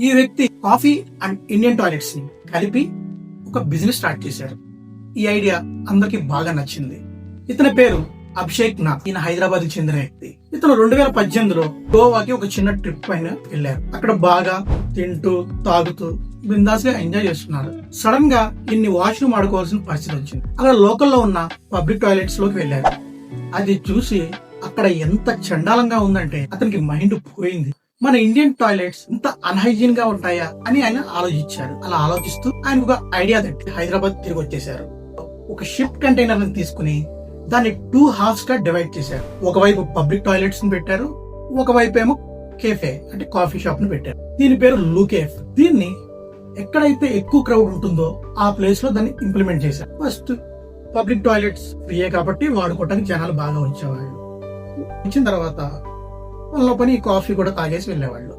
ఈ వ్యక్తి coffee and Indian టాయిలెట్స్ని కలిపి ఒక బిజినెస్ స్టార్ట్ చేశారు ఈ ఐడియా అందరికి బాగా నచ్చింది. ఇతని పేరు అభిషేక్ నాథ్. ఈయన హైదరాబాద్ చెందిన వ్యక్తి. ఇతను రెండు వేల పద్దెనిమిదిలో గోవాకి ఒక చిన్న ట్రిప్ పైన వెళ్ళారు. అక్కడ బాగా తింటూ తాగుతూ బిందాస్గా ఎంజాయ్ చేస్తున్నారు. సడన్గా ఇన్ని వాష్రూమ్ ఆడుకోవాల్సిన పరిస్థితి వచ్చింది. అక్కడ లోకల్లో ఉన్న పబ్లిక్ టాయిలెట్స్లోకి వెళ్ళారు. అది చూసి అక్కడ ఎంత చండాలంగా ఉందంటే అతనికి మైండ్ పోయింది. మన ఇండియన్ టాయిలెట్స్ ఇంత అన్హైజీన్గా ఉంటాయా అని ఆయన ఆలోచించారు. అలా ఆలోచిస్తూ ఆయన ఒక ఐడియా తట్టి హైదరాబాద్ తిరిగి వచ్చేసారు ఒక షిప్ కంటైనర్ని తీసుకుని దాన్ని టూ హాఫ్స్గా డివైడ్ చేశారు. ఒకవైపు పబ్లిక్ టాయిలెట్స్ని పెట్టారు ఒకవైపు ఏమో కేఫే అంటే కాఫీ షాప్ని పెట్టారు. దీని పేరు లూకేఫ్ దీన్ని ఎక్కడైతే ఎక్కువ క్రౌడ్ ఉంటుందో ఆ ప్లేస్లో దాన్ని ఇంప్లిమెంట్ చేశారు. ఫస్ట్ పబ్లిక్ టాయిలెట్స్ ఫ్రీయే కాబట్టి వాడుకోవటానికి జనాలు బాగా వచ్చేవాళ్ళు ఇచ్చిన తర్వాత వాళ్ళ పని కాఫీ కూడా తాగేసి వెళ్ళేవాళ్ళు.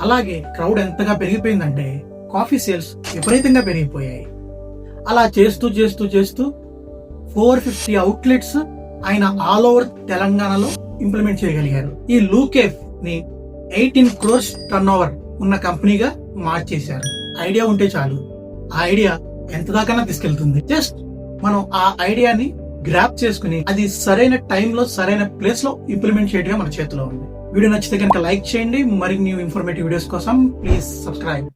అలాగే క్రౌడ్ ఎంతగా పెరిగిపోయిందంటే కాఫీ సేల్స్ విపరీతంగా పెరిగిపోయాయి. అలా చేస్తూ చేస్తూ చేస్తూ ఫోర్ ఫిఫ్టీ అవుట్లెట్స్ ఆయన ఆల్ ఓవర్ తెలంగాణలో ఇంప్లిమెంట్ చేయగలిగారు. ఈ లూకేఫ్ని ఎయిటీన్ క్రోర్స్ టర్న్ ఓవర్ ఉన్న కంపెనీగా మార్చేశారు. ఐడియా ఉంటే చాలు. ఆ ఐడియా ఎంత దాకా తీసుకెళ్తుంది. జస్ట్ మనం ఆ ఐడియాని గ్రాప్ చేసుకుని అది సరైన టైంలో సరైన ప్లేస్లో ఇంప్లిమెంట్ చేయడమే మన చేతిలో ఉంది. వీడియో నచ్చితే కనుక లైక్ చేయండి. మరిన్ని ఇన్ఫర్మేటివ్ వీడియోస్ కోసం ప్లీజ్ సబ్స్క్రైబ్